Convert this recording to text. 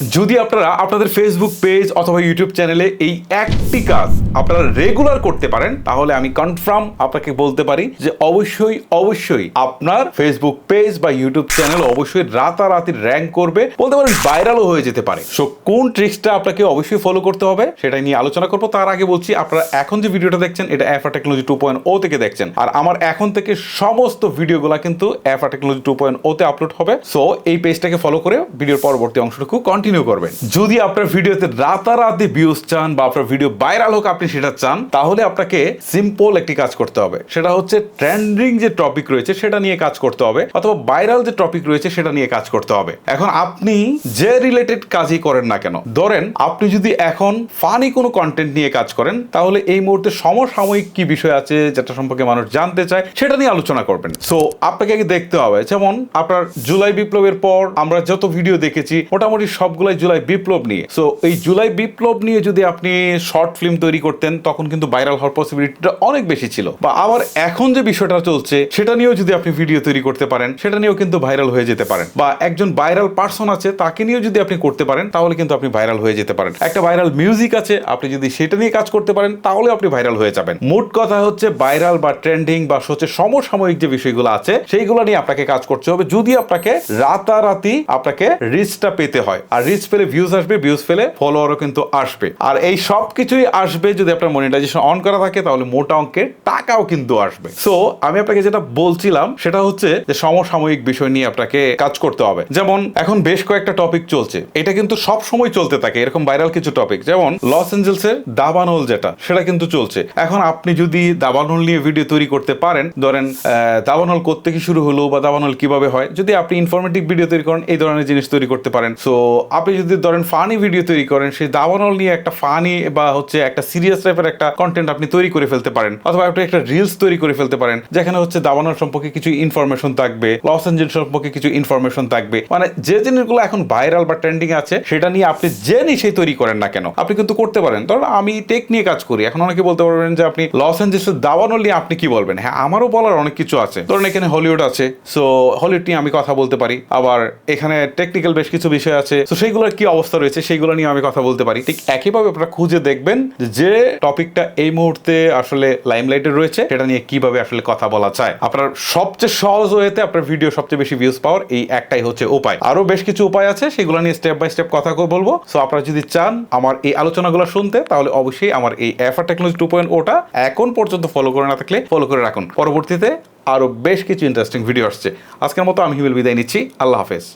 যদি আপনারা আপনাদের ফেসবুক পেজ অথবা ইউটিউব চ্যানেলে এই একটি কাজ আপনারা রেগুলার করতে পারেন, তাহলে আমি কনফার্ম আপনাকে বলতে পারি যে অবশ্যই অবশ্যই আপনার ফেসবুক পেজ বা ইউটিউব চ্যানেল অবশ্যই রাতারাতি র্যাঙ্ক করবে, বলতে পারেন ভাইরালও হয়ে যেতে পারে। সো কোন ট্রিক্সটা আপনাকে অবশ্যই ফলো করতে হবে সেটা নিয়ে আলোচনা করব। তার আগে বলছি, আপনারা এখন যে ভিডিওটা দেখছেন, এটা Afa technology two point o থেকে দেখছেন। আর আমার এখন থেকে সমস্ত ভিডিওগুলা কিন্তু অ্যাফা টেকনোলজি টু পয়েন্ট ওতে আপলোড হবে। সো এই পেজটাকে ফলো করে ভিডিওর পরবর্তী অংশটুকু কন্টিনিউ করবেন। যদি আপনার ভিডিওতে রাতারাতি ভিউজ চান বা আপনার ভিডিও ভাইরাল হোক আপনি সেটা চান, তাহলে আপনাকে সিম্পল একটি কাজ করতে হবে। সেটা হচ্ছে ট্রেন্ডিং যে টপিক রয়েছে সেটা নিয়ে কাজ করতে হবে, অথবা ভাইরাল যে টপিক রয়েছে সেটা নিয়ে কাজ করতে হবে। এখন আপনি যে রিলেটেড কাজই করেন না কেন, ধরেন আপনি যদি এখন ফানি কোনো কন্টেন্ট নিয়ে কাজ করেন, তাহলে এই মুহূর্তে সমসাময়িক কি বিষয় আছে যেটা সম্পর্কে মানুষ জানতে চায় সেটা নিয়ে আলোচনা করবেন। সো আপনাকে আগে দেখতে হবে, যেমন আপনার জুলাই বিপ্লবের পর আমরা যত ভিডিও দেখেছি, মোটামুটি সবগুলাই জুলাই বিপ্লব নিয়ে। সো এই জুলাই বিপ্লব নিয়ে যদি আপনি শর্ট ফিল্ম তৈরি করতেন, তখন কিন্তু ভাইরাল হওয়ার পসিবিলিটিটা অনেক বেশি ছিল। বা আবার এখন যে বিষয়টা চলছে, সেটা নিয়েও যদি আপনি ভিডিও তৈরি করতে পারেন, সেটা নিয়েও কিন্তু ভাইরাল হয়ে যেতে পারেন। বা একজন ভাইরাল পার্সন আছে, তাকে নিয়েও যদি আপনি করতে পারেন, তাহলে কিন্তু আপনি ভাইরাল হয়ে যেতে পারেন। একটা ভাইরাল মিউজিক আছে, আপনি যদি সেটা নিয়ে কাজ করতে পারেন, তাহলে আপনি ভাইরাল হয়ে যাবেন। মোট কথা হচ্ছে, ভাইরাল বা ট্রেন্ডিং বা হচ্ছে সমসাময়িক যে বিষয়গুলো আছে, সেইগুলো নিয়ে আপনাকে কাজ করতে হবে। যদি আপনাকে রাতারাতি আপনাকে রিচটা পেতে হয়। আর রিচ পেলে ভিউজ আসবে ভিউজ পেলে ফলোয়ারও কিন্তু আসবে। আর এই সব কিছুই আসবে যদি আপনার মনিটাইজেশন অন করা থাকে, তাহলে মোটা অঙ্কের টাকাও কিন্তু আসবে। সো আমি আপনাকে যেটা বলছিলাম, সেটা হচ্ছে যে সমসাময়িক বিষয় নিয়ে আপনাকে কাজ করতে হবে। যেমন, এখন বেশ কয়েকটা টপিক চলছে। এটা কিন্তু সব সময় চলতে থাকে, এরকম ভাইরাল কিছু টপিক যেমন লস এঞ্জেলসের দাবানল যেটা, সেটা কিন্তু চলছে। এখন আপনি যদি দাবানল নিয়ে ভিডিও তৈরি করতে পারেন, ধরেন দাবানল কোত্থেকে শুরু হলো বা দাবানল কীভাবে হয়, যদি আপনি ইনফরমেটিভ ভিডিও তৈরি করেন, এই ধরনের জিনিস তৈরি করতে পারেন। সো আপনি যদি ধরেন ফানি ভিডিও তৈরি করেন, সেই দাবানল নিয়ে একটা ফানি বা হচ্ছে একটা সিরিয়াস টাইপের একটা কন্টেন্ট আপনি তৈরি করে ফেলতে পারেন। অথবা আপনি একটা রিলস তৈরি করে ফেলতে পারেন, যেখানে হচ্ছে দাবানল সম্পর্কে কিছু ইনফরমেশন থাকবে লস এঞ্জেলস সম্পর্কে কিছু ইনফরমেশন থাকবে। মানে যে জিনিসগুলো এখন ভাইরাল বা ট্রেন্ডিং আছে, সেটা নিয়ে আপনি যে নিশে তৈরি করেন না কেন, আপনি কিন্তু করতে পারেন। ধরুন আমি টেক নিয়ে কাজ করি, এখন অনেকে বলতে পারবেন যে আপনি লস এঞ্জেলসের দাবানল নিয়ে আপনি কি বলবেন? হ্যাঁ আমারও বলার অনেক কিছু আছে। ধরুন এখানে হলিউড আছে সো হলিউড নিয়ে আমি কথা বলতে পারি। আবার এখানে টেকনিক্যাল বেশ কিছু বিষয় আছে তো সেইগুলোর কি অবস্থা রয়েছে সেইগুলো নিয়ে আমি কথা বলতে পারি। ঠিক একইভাবে আপনারা খুঁজে দেখবেন যে টপিকটা এই মুহূর্তে আসলে লাইমলাইটে রয়েছে, সেটা নিয়ে কীভাবে আসলে কথা বলা যায়। আপনার সবচেয়ে সহজ ওয়েতে আপনার ভিডিও সবচেয়ে বেশি ভিউজ পাওয়ার এই একটাই হচ্ছে উপায়। আরও বেশ কিছু উপায় আছে, সেগুলো নিয়ে স্টেপ বাই স্টেপ কথা বলব। সো আপনারা যদি চান আমার এই আলোচনাগুলো শুনতে, তাহলে অবশ্যই আমার এই এফআর টেকনোলজি টু পয়েন্ট ওটা এখন পর্যন্ত ফলো করে না থাকলে ফলো করে রাখুন। পরবর্তীতে আরও বেশ কিছু ইন্টারেস্টিং ভিডিও আসছে। আজকের মতো আমি হিমেল বিদায় নিচ্ছি। আল্লাহ হাফেজ।